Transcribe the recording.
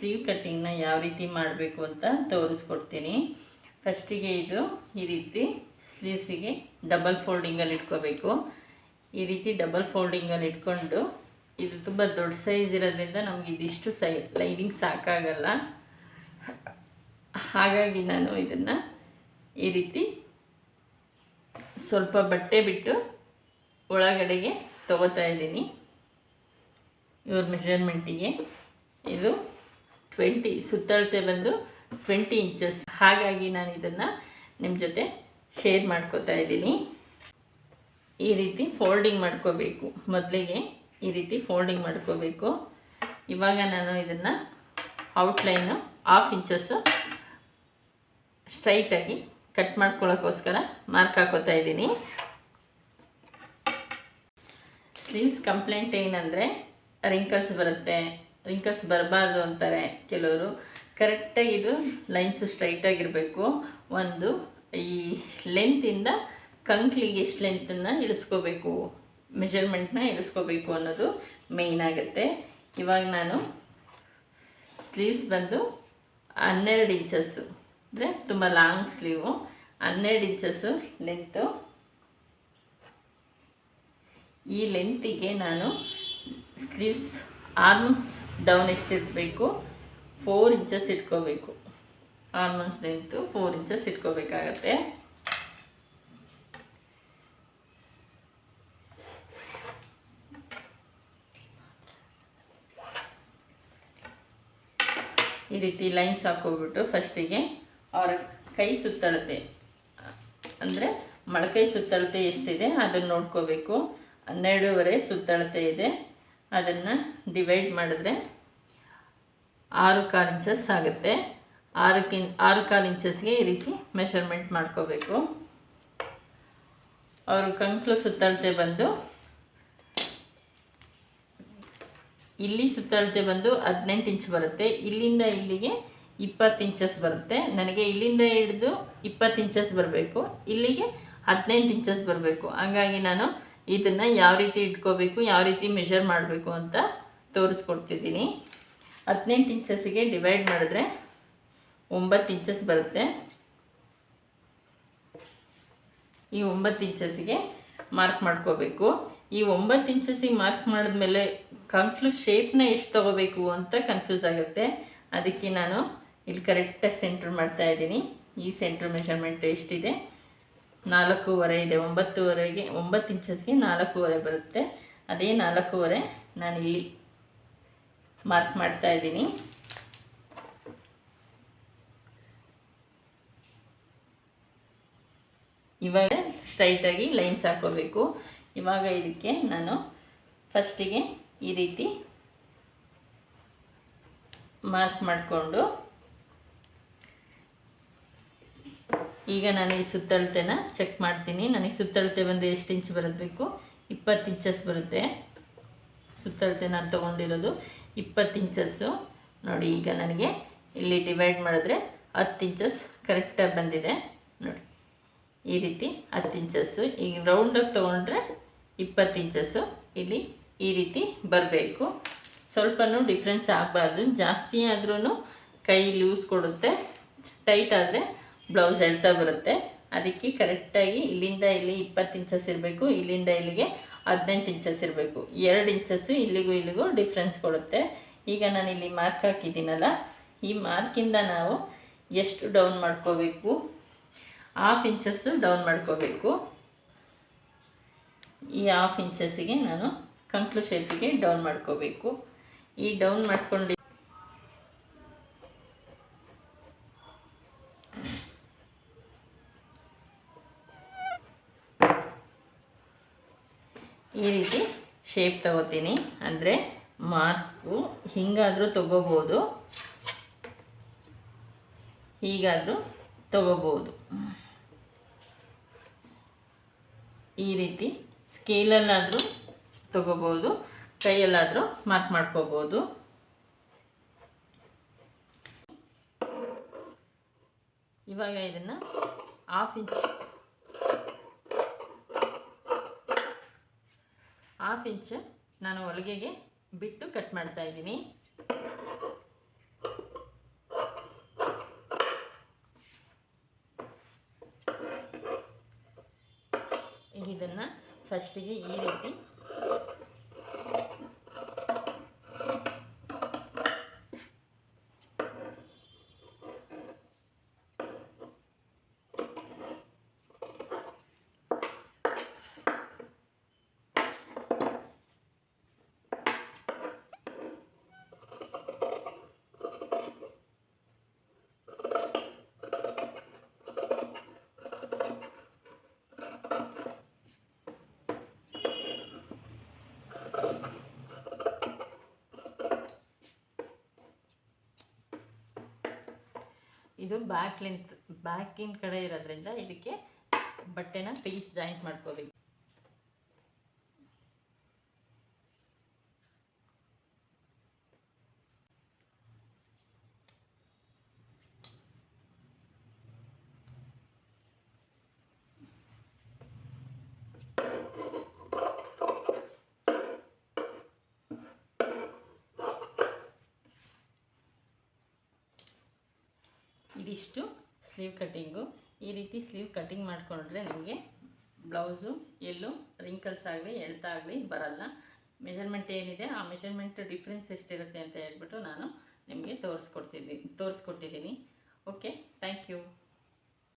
Sleeve ಕಟ್ಟಿಂಗ್ನ ಯಾವ ರೀತಿ ಮಾಡಬೇಕು ಅಂತ ತೋರಿಸ್ಕೊಡ್ತೀನಿ. ಫಸ್ಟಿಗೆ ಇದು ಈ ರೀತಿ ಸ್ಲೀವ್ಸಿಗೆ ಡಬಲ್ ಫೋಲ್ಡಿಂಗಲ್ಲಿ ಇಟ್ಕೋಬೇಕು. ಈ ರೀತಿ ಡಬಲ್ ಫೋಲ್ಡಿಂಗಲ್ಲಿ ಇಟ್ಕೊಂಡು ಇದು ತುಂಬ ದೊಡ್ಡ ಸೈಜ್ ಇರೋದ್ರಿಂದ ನಮಗೆ ಇದಿಷ್ಟು ಸೈ ಲೈನಿಂಗ್ ಸಾಕಾಗಲ್ಲ. ಹಾಗಾಗಿ ನಾನು ಇದನ್ನು ಈ ರೀತಿ ಸ್ವಲ್ಪ ಬಟ್ಟೆ ಬಿಟ್ಟು ಒಳಗಡೆಗೆ ತಗೋತಾ ಇದ್ದೀನಿ. ಇವ್ರ ಮೆಷರ್ಮೆಂಟಿಗೆ ಇದು ಟ್ವೆಂಟಿ ಸುತ್ತಳತೆ ಬಂದು ಟ್ವೆಂಟಿ ಇಂಚಸ್ ಹಾಗಾಗಿ ನಾನು ಇದನ್ನು ನಿಮ್ಮ ಜೊತೆ ಶೇರ್ ಮಾಡ್ಕೋತಾ ಇದ್ದೀನಿ. ಈ ರೀತಿ ಫೋಲ್ಡಿಂಗ್ ಮಾಡ್ಕೋಬೇಕು. ಮೊದಲಿಗೆ ಈ ರೀತಿ ಫೋಲ್ಡಿಂಗ್ ಮಾಡ್ಕೋಬೇಕು. ಇವಾಗ ನಾನು ಇದನ್ನು ಔಟ್ಲೈನು ಹಾಫ್ ಇಂಚಸ್ಸು ಸ್ಟ್ರೈಟಾಗಿ ಕಟ್ ಮಾಡ್ಕೊಳ್ಳೋಕ್ಕೋಸ್ಕರ ಮಾರ್ಕ್ ಹಾಕೋತಾ ಇದ್ದೀನಿ. ಸ್ಲೀವ್ಸ್ ಕಂಪ್ಲೇಂಟ್ ಏನಂದರೆ ರಿಂಕಲ್ಸ್ ಬರುತ್ತೆ. ರಿಂಕಲ್ಸ್ ಬರಬಾರ್ದು ಅಂತಾರೆ ಕೆಲವರು. ಕರೆಕ್ಟಾಗಿ ಇದು ಲೈನ್ಸು ಸ್ಟ್ರೈಟಾಗಿರಬೇಕು ಒಂದು, ಈ ಲೆಂತಿಂದ ಕಂಕ್ಲಿಗೆ ಎಷ್ಟು ಲೆಂತನ್ನು ಇಳಿಸ್ಕೋಬೇಕು ಮೆಜರ್ಮೆಂಟ್ನ ಇಳಿಸ್ಕೋಬೇಕು ಅನ್ನೋದು ಮೇಯ್ನ್ ಆಗುತ್ತೆ. ಇವಾಗ ನಾನು ಸ್ಲೀವ್ಸ್ ಬಂದು ಹನ್ನೆರಡು ಇಂಚಸ್ಸು ಅಂದರೆ ತುಂಬ ಲಾಂಗ್ ಸ್ಲೀವು ಹನ್ನೆರಡು ಇಂಚಸ್ಸು ಲೆಂತು ಈ ಲೆಂತಿಗೆ ನಾನು ಸ್ಲೀವ್ಸ್ ಆರ್ಮನ್ಸ್ ಡೌನ್ ಎಷ್ಟಿರಬೇಕು ಫೋರ್ ಇಂಚಸ್ ಇಟ್ಕೋಬೇಕು. ಆಲ್ಮೋಸ್ಟ್ ಲೆಂತು ಫೋರ್ ಇಂಚಸ್ ಇಟ್ಕೋಬೇಕಾಗತ್ತೆ. ಈ ರೀತಿ ಲೈನ್ಸ್ ಹಾಕೋಬಿಟ್ಟು ಫಸ್ಟಿಗೆ ಅವರ ಕೈ ಸುತ್ತಳತೆ. ಅಂದರೆ ಮೊಳಕೈ ಸುತ್ತಳತೆ ಎಷ್ಟಿದೆ ಅದನ್ನು ನೋಡ್ಕೋಬೇಕು. ಹನ್ನೆರಡೂವರೆ ಸುತ್ತಳತೆ ಇದೆ. ಅದನ್ನು ಡಿವೈಡ್ ಮಾಡಿದ್ರೆ ಆರು ಕಾಲು ಇಂಚಸ್ ಆಗುತ್ತೆ. ಆರಕ್ಕೆ ಆರು ಕಾಲು ಇಂಚಸ್ಗೆ ಈ ರೀತಿ ಮೆಷರ್ಮೆಂಟ್ ಮಾಡ್ಕೋಬೇಕು. ಅವರು ಕಂಕ್ಲು ಸುತ್ತಳತೆ ಬಂದು, ಇಲ್ಲಿ ಸುತ್ತಳತೆ ಬಂದು ಹದಿನೆಂಟು ಇಂಚ್ ಬರುತ್ತೆ. ಇಲ್ಲಿಂದ ಇಲ್ಲಿಗೆ ಇಪ್ಪತ್ತು ಇಂಚಸ್ ಬರುತ್ತೆ. ನನಗೆ ಇಲ್ಲಿಂದ ಹಿಡಿದು ಇಪ್ಪತ್ತು ಇಂಚಸ್ ಬರಬೇಕು. ಇಲ್ಲಿಗೆ ಹದಿನೆಂಟು ಇಂಚಸ್ ಬರಬೇಕು. ಹಂಗಾಗಿ ನಾನು ಇದನ್ನು ಯಾವ ರೀತಿ ಇಟ್ಕೋಬೇಕು, ಯಾವ ರೀತಿ ಮೆಷರ್ ಮಾಡಬೇಕು ಅಂತ ತೋರಿಸ್ಕೊಡ್ತಿದ್ದೀನಿ. ಹದಿನೆಂಟು ಇಂಚಸ್ಸಿಗೆ ಡಿವೈಡ್ ಮಾಡಿದ್ರೆ ಒಂಬತ್ತು ಇಂಚಸ್ ಬರುತ್ತೆ. ಈ ಒಂಬತ್ತು ಇಂಚಸ್ಸಿಗೆ ಮಾರ್ಕ್ ಮಾಡ್ಕೋಬೇಕು. ಈ ಒಂಬತ್ತು ಇಂಚಸ್ಸಿಗೆ ಮಾರ್ಕ್ ಮಾಡಿದ್ಮೇಲೆ ಕಂಕ್ಲು ಶೇಪ್ನ ಎಷ್ಟು ತೊಗೋಬೇಕು ಅಂತ ಕನ್ಫ್ಯೂಸ್ ಆಗುತ್ತೆ. ಅದಕ್ಕೆ ನಾನು ಇಲ್ಲಿ ಕರೆಕ್ಟಾಗಿ ಸೆಂಟ್ರ್ ಮಾಡ್ತಾ ಇದ್ದೀನಿ. ಈ ಸೆಂಟ್ರ್ ಮೆಷರ್ಮೆಂಟ್ ಎಷ್ಟಿದೆ? ನಾಲ್ಕೂವರೆ ಇದೆ, ಒಂಬತ್ತುವರೆಗೆ, ಒಂಬತ್ತು ಇಂಚಸ್ಗೆ ನಾಲ್ಕೂವರೆ ಬರುತ್ತೆ. ಅದೇ ನಾಲ್ಕೂವರೆ ನಾನಿಲ್ಲಿ ಮಾರ್ಕ್ ಮಾಡ್ತಾ ಇದ್ದೀನಿ. ಇವಾಗ ಸ್ಟ್ರೈಟಾಗಿ ಲೈನ್ಸ್ ಹಾಕೋಬೇಕು. ಇವಾಗ ಇದಕ್ಕೆ ನಾನು ಫಸ್ಟಿಗೆ ಈ ರೀತಿ ಮಾರ್ಕ್ ಮಾಡಿಕೊಂಡು ಈಗ ನಾನು ಈ ಸುತ್ತಳತೆನ ಚೆಕ್ ಮಾಡ್ತೀನಿ. ನನಗೆ ಸುತ್ತಳತೆ ಬಂದು ಎಷ್ಟು ಇಂಚ್ ಬರಬೇಕು ಇಪ್ಪತ್ತು ಇಂಚಸ್ ಬರುತ್ತೆ. ಸುತ್ತಳತೆ ನಾನು ತೊಗೊಂಡಿರೋದು ಇಪ್ಪತ್ತು ಇಂಚಸ್ಸು ನೋಡಿ, ಈಗ ನನಗೆ ಇಲ್ಲಿ ಡಿವೈಡ್ ಮಾಡಿದ್ರೆ ಹತ್ತು ಇಂಚಸ್ ಕರೆಕ್ಟಾಗಿ ಬಂದಿದೆ. ನೋಡಿ, ಈ ರೀತಿ ಹತ್ತು ಇಂಚಸ್ಸು ಈಗ ರೌಂಡಾಗಿ ತೊಗೊಂಡ್ರೆ ಇಪ್ಪತ್ತು ಇಂಚಸ್ಸು ಇಲ್ಲಿ ಈ ರೀತಿ ಬರಬೇಕು. ಸ್ವಲ್ಪನೂ ಡಿಫ್ರೆನ್ಸ್ ಆಗಬಾರ್ದು. ಜಾಸ್ತಿ ಆದ್ರೂ ಕೈ ಲೂಸ್ ಕೊಡುತ್ತೆ. ಟೈಟ್ ಆದರೆ ಬ್ಲೌಸ್ ಎಳ್ತಾ ಬರುತ್ತೆ. ಅದಕ್ಕೆ ಕರೆಕ್ಟಾಗಿ ಇಲ್ಲಿಂದ ಇಲ್ಲಿ ಇಪ್ಪತ್ತು ಇಂಚಸ್ ಇರಬೇಕು, ಇಲ್ಲಿಂದ ಇಲ್ಲಿಗೆ ಹದಿನೆಂಟು ಇಂಚಸ್ ಇರಬೇಕು. ಎರಡು ಇಂಚಸ್ಸು ಇಲ್ಲಿಗೂ ಇಲ್ಲಿಗೂ ಡಿಫ್ರೆನ್ಸ್ ಕೊಡುತ್ತೆ. ಈಗ ನಾನು ಇಲ್ಲಿ ಮಾರ್ಕ್ ಹಾಕಿದ್ದೀನಲ್ಲ, ಈ ಮಾರ್ಕಿಂದ ನಾವು ಎಷ್ಟು ಡೌನ್ ಮಾಡ್ಕೋಬೇಕು? ಹಾಫ್ ಇಂಚಸ್ಸು ಡೌನ್ ಮಾಡ್ಕೋಬೇಕು. ಈ ಹಾಫ್ ಇಂಚಸ್ಸಿಗೆ ನಾನು ಕಂಕ್ಲು ಶೇಪಿಗೆ ಡೌನ್ ಮಾಡ್ಕೋಬೇಕು. ಈ ಡೌನ್ ಮಾಡ್ಕೊಂಡು ಈ ರೀತಿ ಶೇಪ್ ತಗೋತೀನಿ. ಅಂದರೆ ಮಾರ್ಕು ಹಿಂಗಾದರೂ ತಗೋಬೋದು. ಹೀಗಾದರೂ ತಗೋಬೋದು. ಈ ರೀತಿ ಸ್ಕೇಲಲ್ಲಾದರೂ ತಗೋಬೋದು. ಕೈಯಲ್ಲಾದರೂ ಮಾರ್ಕ್ ಮಾಡ್ಕೋಬೋದು. ಇವಾಗ ಇದನ್ನು ಹಾಫ್ ಇಂಚ್ ಹಾಫ್ ಇಂಚ್ ನಾನು ಹೊಲಿಗೆಗೆ ಬಿಟ್ಟು ಕಟ್ ಮಾಡ್ತಾ ಇದ್ದೀನಿ. ಈಗ ಇದನ್ನು ಫಸ್ಟಿಗೆ ಈ ರೀತಿ ಇದು ಬ್ಯಾಕ್ ಲೆಂತ್ ಬ್ಯಾಕಿನ ಕಡೆ ಇರೋದ್ರಿಂದ ಇದಕ್ಕೆ ಬಟ್ಟೆನ ಪೀಸ್ ಜಾಯಿಂಟ್ ಮಾಡ್ಕೋಬೇಕು. ಇದಿಷ್ಟು ಸ್ಲೀವ್ ಕಟ್ಟಿಂಗು. ಈ ರೀತಿ ಸ್ಲೀವ್ ಕಟ್ಟಿಂಗ್ ಮಾಡಿಕೊಂಡ್ರೆ ನಿಮಗೆ ಬ್ಲೌಸು ಎಲ್ಲೂ ರಿಂಕಲ್ಸ್ ಆಗಲಿ ಎಳ್ತಾ ಆಗಲಿ ಬರಲ್ಲ. ಮೆಜರ್ಮೆಂಟ್ ಏನಿದೆ, ಆ ಮೆಜರ್ಮೆಂಟ್ ಡಿಫ್ರೆನ್ಸ್ ಎಷ್ಟಿರುತ್ತೆ ಅಂತ ಹೇಳ್ಬಿಟ್ಟು ನಾನು ನಿಮಗೆ ತೋರಿಸ್ಕೊಡ್ತಿದ್ದೀನಿ ತೋರಿಸ್ಕೊಟ್ಟಿದ್ದೀನಿ. Okay thank you